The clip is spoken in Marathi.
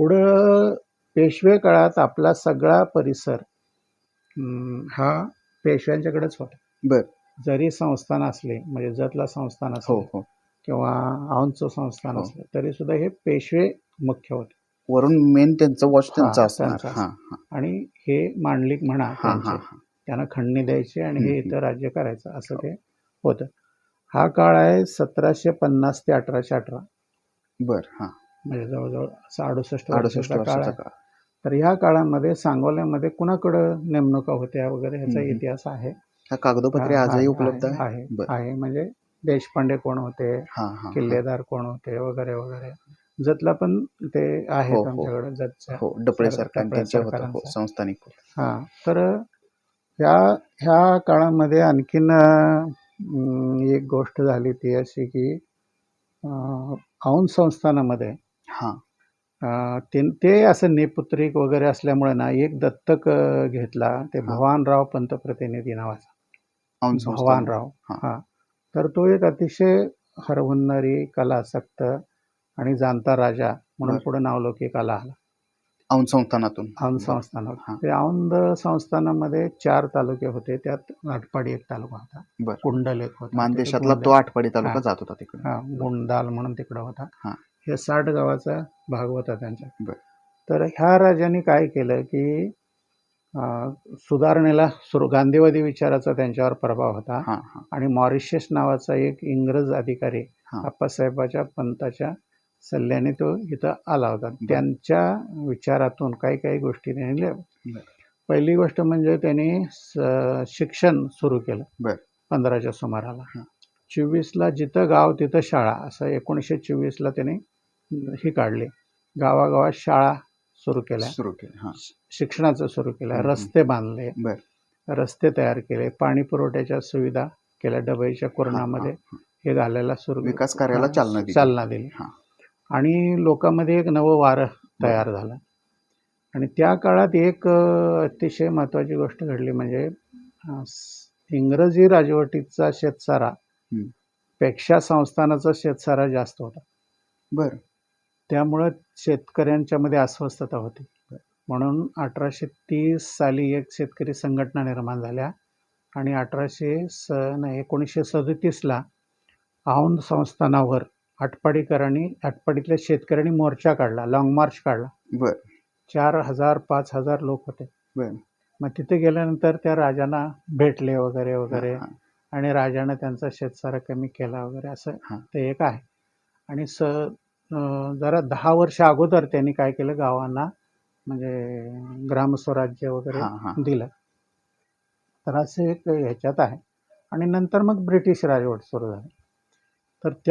पुढं पेशवे काळात आपला सगळा परिसर हा पेशव्यांच्याकडेच होता. बर. जरी संस्थान असले म्हणजे जतला संस्थान हो असले हो किंवा औंधचं संस्थान हो. असलं तरी सुद्धा हे पेशवे मुख्य होते. वरून मेन त्यांचं वॉच त्यांचं हा, असणार. त्यांचं हा हा. आणि हे मांडलिक म्हणा हा हा त्यांचे हा. त्यांना खंडणी द्यायची आणि हे हम्म, इथं राज्य करायचं असं ते होतं. हा काळ आहे सतराशे पन्नास ते अठराशे अठरा. बर हा. म्हणजे जवळजवळ असं अडुसष्ट अडुसष्ट काळ आहे. तर ह्या काळामध्ये सांगोल्यामध्ये कुणाकडं नेमणुका होत्या वगैरे ह्याचा. इतिहास आहे? कागदोपत्री आजही आहे, उपलब्ध आहे आहे? आहे म्हणजे देशपांडे कोण होते. किल्लेदार कोण होते? वगैरे वगैरे. जतला पण ते आहेत हो, हो. आमच्याकडे जतच्या. हो डपळे सरकार. संस्थानिक हा तर ह्या ह्या काळामध्ये आणखीन एक गोष्ट झाली ती अशी की औंध संस्थानामध्ये हा. ते ते असं नेपुत्रिक वगैरे असल्यामुळे ना एक दत्तक घेतला. ते. भवानराव पंतप्रतिनिधी नावाचा. भवानराव. हा. तर तो एक अतिशय हरहुन्नरी कलासक्त आणि जाणता राजा म्हणून. पुढे नावलौकिक आला आला. औंध संस्थानातून. औंध. संस्थानात. हा. ते औंध संस्थानामध्ये चार तालुके होते. त्यात आटपाडी एक तालुका होता. कुंडल एक होता. मानदेशातला तो आठवडी तालुका. जात होता तिकडे. हा. गुंडाल म्हणून तिकडं होता. हे साठ गावाचा भाग होता त्यांच्या बर. तर ह्या राजाने काय केलं की सुधारणेला सुरू गांधीवादी विचाराचा त्यांच्यावर प्रभाव होता आणि मॉरिशस नावाचा एक इंग्रज अधिकारी. आप्पासाहेबाच्या पंताच्या सल्ल्याने तो इथं आला होता त्यांच्या विचारातून काही काही गोष्टी त्यांनी. पहिली गोष्ट म्हणजे त्यांनी शिक्षण सुरू केलं बर. पंधराच्या सुमाराला. चोवीसला जिथं गाव तिथं शाळा असं एकोणीसशे चोवीसला त्यांनी ही काढली. गावागावात शाळा सुरू केल्या. सुरू केलं हा. शिक्षणाचं सुरू केलं. रस्ते बांधले. बर. रस्ते तयार केले. पाणी पुरवठ्याच्या सुविधा केल्या डबईच्या कोरोनामध्ये. हा, घालायला सुरू विकास कार्याला चालना दिली. चालना दिली. आणि लोकांमध्ये एक नवं वारं तयार झालं. आणि त्या काळात एक अतिशय महत्त्वाची गोष्ट घडली म्हणजे इंग्रजी राजवटीचा शेतसारा. पेक्षा संस्थानाचा शेतसारा जास्त होता. बर. त्यामुळं शेतकऱ्यांच्या मध्ये अस्वस्थता होती. म्हणून अठराशे तीस साली एक शेतकरी संघटना निर्माण झाल्या आणि अठराशे स नाही एकोणीसशे सदतीसला औंध संस्थानावर आटपाडीकरांनी आटपाडीतल्या शेतकऱ्यांनी मोर्चा काढला लाँग मार्च काढला. बर. चार हजार पाच हजार लोक होते. बर. मग तिथे गेल्यानंतर त्या राजांना भेटले वगैरे वगैरे हा, आणि राजानं त्यांचा शेतसारा कमी केला वगैरे असं हा. ते एक आहे. आणि स जरा दहा वर्ष अगोदर त्यांनी काय केलं गावांना म्हणजे ग्रामस्वराज्य वगैरे. दिलं. तर असं एक ह्याच्यात आहे. आणि नंतर मग ब्रिटिश राजवट सुरू झाली. तर त्या